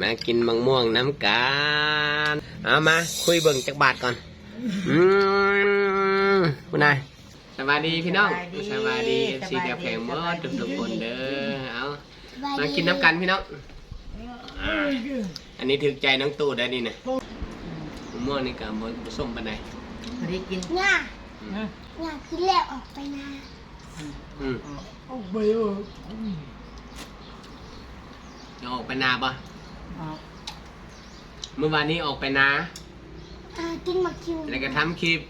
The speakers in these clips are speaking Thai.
มากินมังม่วงน้ำกันเอามาคุยเบิ่งจักบาทก่อน อืมคุณนายสวัสดีพี่น้องสวัสดีสีเดียวแข็งหมดทุกทุกๆคนเด้อเอามากินน้ำกันพี่น้องอ่าอันนี้ถึกใจน้องตู่ได้นี่นะมะม่วงนี่กับมะส้มปานใดไม่ได้กินง่าง่าคือแล้วออกไปนาอืมออกไปเออจะออกไปนาปะออก เมื่อวานนี้ออกไปนาอ่ากินหมักคิวแล้วก็ทำคลิป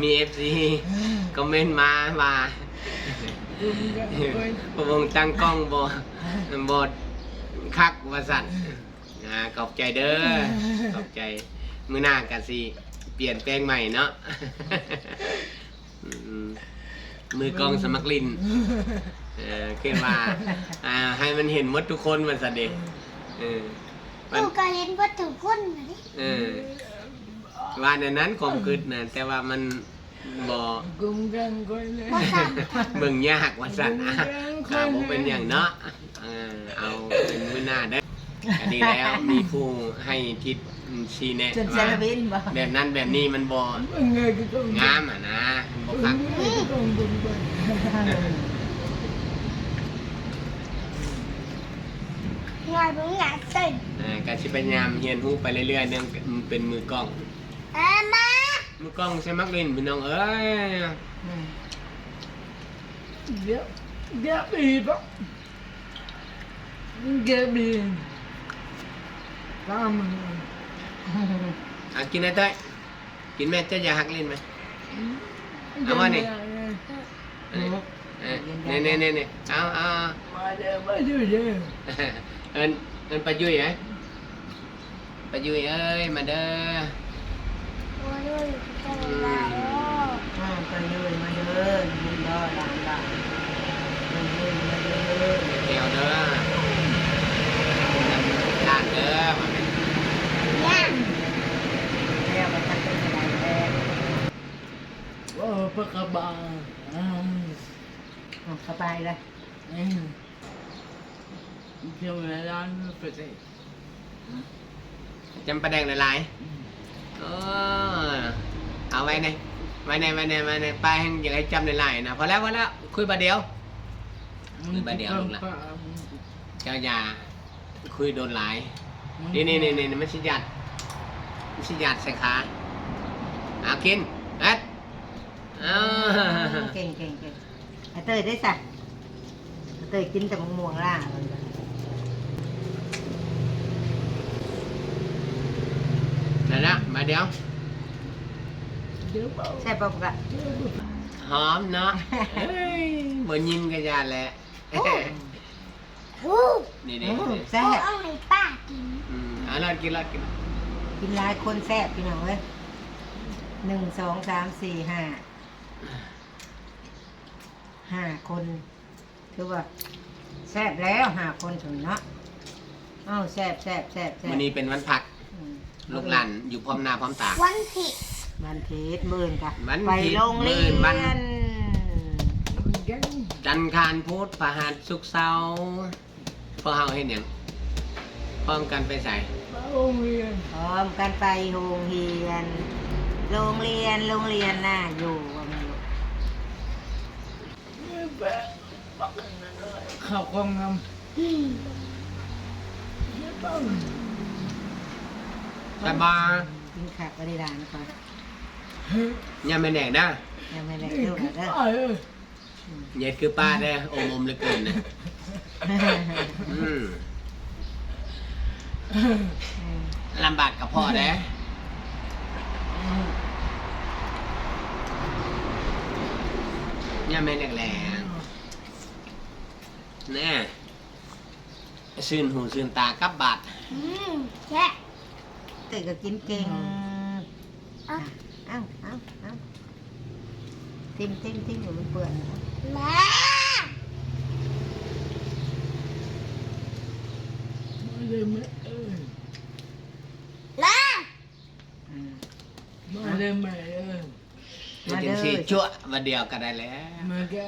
มีเอฟซีคอมเมนต์มาว่าประวงตั้งกล้องบอบดคักว่าสั่นอ่าขอบใจเด้อขอบใจมือหน้ากันสิเปลี่ยนแปลงใหม่เนาะอืมมือกล้องสมัครลิน เออคิดว่าอ่า ให้มันเห็นหมดทุกคนวันสันเดย์เออมันกูก็เห็นวัตถุคนนะดิเออว่าในนั้นความคิดนะแต่ว่ามันบ่กุ้งกันก้อยเลยบ่สั่นเบิ่งยากว่าสั่นอะอ่าบ่เป็นอย่างเนาะเออเอาเป็นมื้อหน้าเด้ออันนี้แล้วมีผู้ให้ทิศชี้แนะจนเซว่าลวินบ่แบบนั้นแบบนี้มันบ่เงยก็ต้องงามอะนะบ่คักต้องบุญบุญ ง่ายบ่ง่ายเต้นเออก็สิพยายามเรียนรู้ไปเรื่อยๆเนื่องเป็นมือกล้องอ่ามามือกล้องใช่มักลินพี่น้องเอ้ยเดี๋ยวเดี๋ยวบีบเดี๋ยวบีบตามมันอะกินได้เต้ยกินแม่เจะอย่าหักลิ้นไหมเอามานี่เออเน่เน่เน่เน่เอาเอามาเด้อมาดูเด้อ เอินเอินปลายุยไหมปลายุยเอ้ยมาเด้อโอ้ยโอ้ยจะเวลาแล้วมาไปเลยมาเด้อบุญรอหลานหลานมาเด้อมาเด้อเที่ยวเด้อด้านเด้อมาเป็นง่าแล้วมันทันเป็นอะไรแล้วโอ้ปะกระบาอ่าสบายเลยอืม เที่ยวในร้านไปสิจำปลาแดงหลายๆเออเอาไว้ในไว้ในไว้ในไว้ในป้ายให้อยากให้จำหลายๆนะพอแล้วพอแล้วคุยประเดียวคือประเดี๋ยวลูกละเจ้าอย่าคุยโดนหลายนี่นี่นี่นี่มันสิหยัดมันสิหยัดใส่ขาเอากินเอ็ดเอาเก่งเก่งเก่งไอ้เต้ยได้สักไอ้เต้ยกินแต่มะม่วงล่านั่นละมา เดี๋ยวใช่ปะปะหอมเนาะเอ้ยบ่ยินก็ยาแหละหูนี่นี่แซ่โอ้บเอาให้ป้ากินอืมเอาลอดกินลอดกินกินหลายคนแซ่บพี่น้องเอ้ยหนึ่งสองสามสี่ห้าห้าคนคือว่าแซ่บแล้วห้าคนถึงเนาะอ้าวแซ่บแซ่บแซ่บแซ่บวันนี้เป็นวันพัก อืม ลูกหลานอยู่พร้อมหน้าพร้อมตา วันผิดวันเพชรมื่นค่ะวันไปผิดโรงเรีมื้ยนวัน นจันทร์คารพุธพฤหัสศุกร์เสาร์พวกเฮาเฮ็ดหยังพร้อมกันไปใส่พร้อมกันไปโรงเรียน โรงเรียนโรงเรียนน่าอยู่ว่าไม่รู้ข้าวกล้องน้อื มสบายกินขับไปได้ร้านก่อนอย่าไม่แดกนะยังไม่ได้ำดูนะเด้อไอ้เอ้ยเย็ดคือป้าได้อมอมเหลือเกินนะอืมลำบากกับพ่อเด้อย่าไม่แหลกๆแน่ซื่นหูซื่นตากลับบาด อืมแค่ เตยก็กินเก่งอ้าวอ้าวอ้าวทิ้งทิ้งทิ้งอยู่มันเปื่อนแม่เลยมาเออละมาเลยมาเออมาเด้อสิชั่ววันเดียวก็ได้แล้วมาก็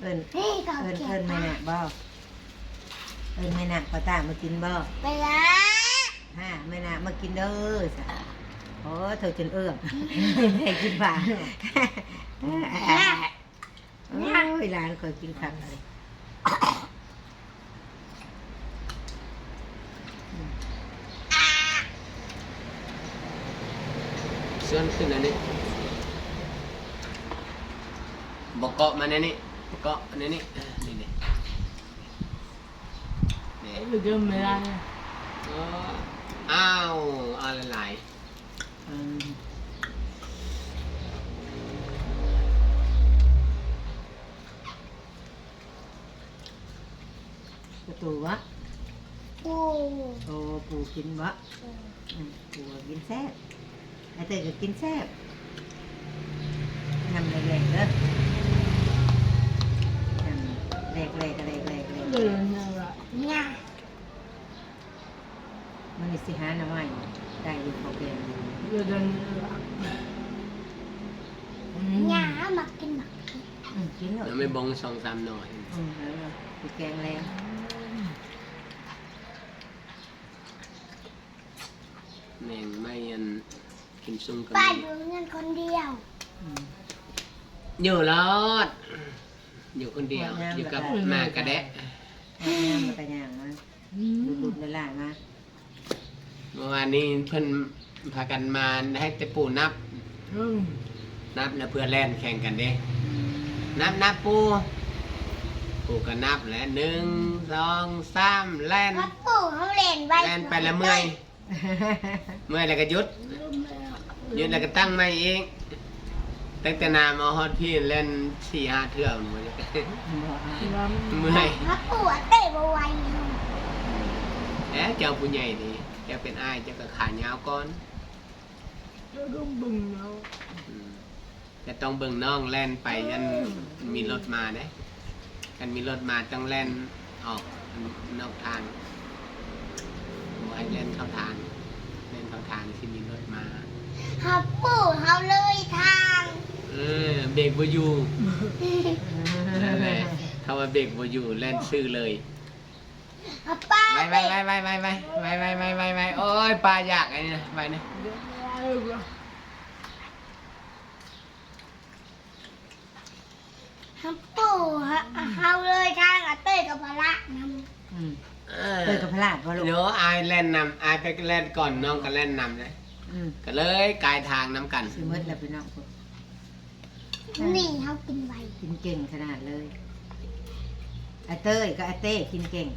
เอิญเอิญเอิญไม่หนักบ่เอิญไม่หนักพอตามากินบ่ไปแล้ว ฮะไม่หนักมากินเด้อสะโอ้เธอจนเอื้อมให้กินบ่าโอ้ยหลานก็กินขับเลยส่วนขึ้นอันนี้บอกเกาะมาในนี้เกาะในนี้เออนี่นี่นี่ไม่กินไม่ได้เออ อ้าวเอาละลายอืมประตูวะปูโอ้ปูกินวะอืมปูก็กินแซ่บไอ้เตยก็กินแซ่บนำแรงๆเด้อนำแรงๆแรงๆแรงๆแรงไม่ได้ไม่ได้เนี่ยๆมั นี่สิหาหน่อไม้ได้อยู่พอเพียงไม่ได้ไม่ได้อืมเนี่ยมากินหมักอืมกินหน่อยเราไม่บองสองสามหน่อยอืมแล้วก็ไปแกงแรงแมงไม่ยันกินซุ้มกันป้าอยู่เงินคนเดียว อืมอยู่รอด อยู่คนเดียวอยู่กับแม่กระแดะ เอาแม่มาแต่ย่างมาดูมดุดละลายมา เมื่อวานนี้เพิ่นพากันมาให้แต่ปู่นับอืมนับแล้วเพื่อแล่นแข่งกันเด้ นับนับปู่ปู่ก็นับแหล้วหนึ่งสองสามแล่นพ่อปู่เขาเล่นไว้แล่นไปแล้วเมื่อย เมื่อยแล้วก็หยุด หยุดแล้วก็ตั้งใหม่เองตั้งแต่นามาฮอดพี่เล่นสี่ห้าเทื่อหมดเลยเมื่อยพ่อปู่อะเตะบอลไว้แอะเจ้าผู้ใหญ่นี่เจ้าเป็นอ้ายเจ้าก็ขายาวก่อนแล้วก็บึ้งแล้วอืมจะต้องเบิ่งน้องแล่นไปยันมีรถมาเด้กันมีรถมาต้องแล่นออกนอกทางบ่ให้เล่นเข้าทางเล่นเข้าทางที่มีรถมาพ่อปู่เขาเลยทางเออเบรกบ่อยู่นั่นแหละถ้าว่าเบรกบ่อยู่แล่นซื้อเลย พ่อป้าไปไปไปไปไปไปไปไปไปไปโอ้ยปลาอยากไอ้นี่ไปนี่พ่อปู่เขาเลยทางอะเต้กับพระนอืมเตยกับพลาดวะลูกเดี๋ยวอายเล่นนำอายไปเล่นก่อนน้องก็เล่นนำเลยอืมก็เลยกลายทางน้ำกันสิมืดแล้วพี่น้องพวกำนี่เขากินไวกินเก่งขนาดเลยไอ้เต้ยกับไอ้เต้กินเก่ง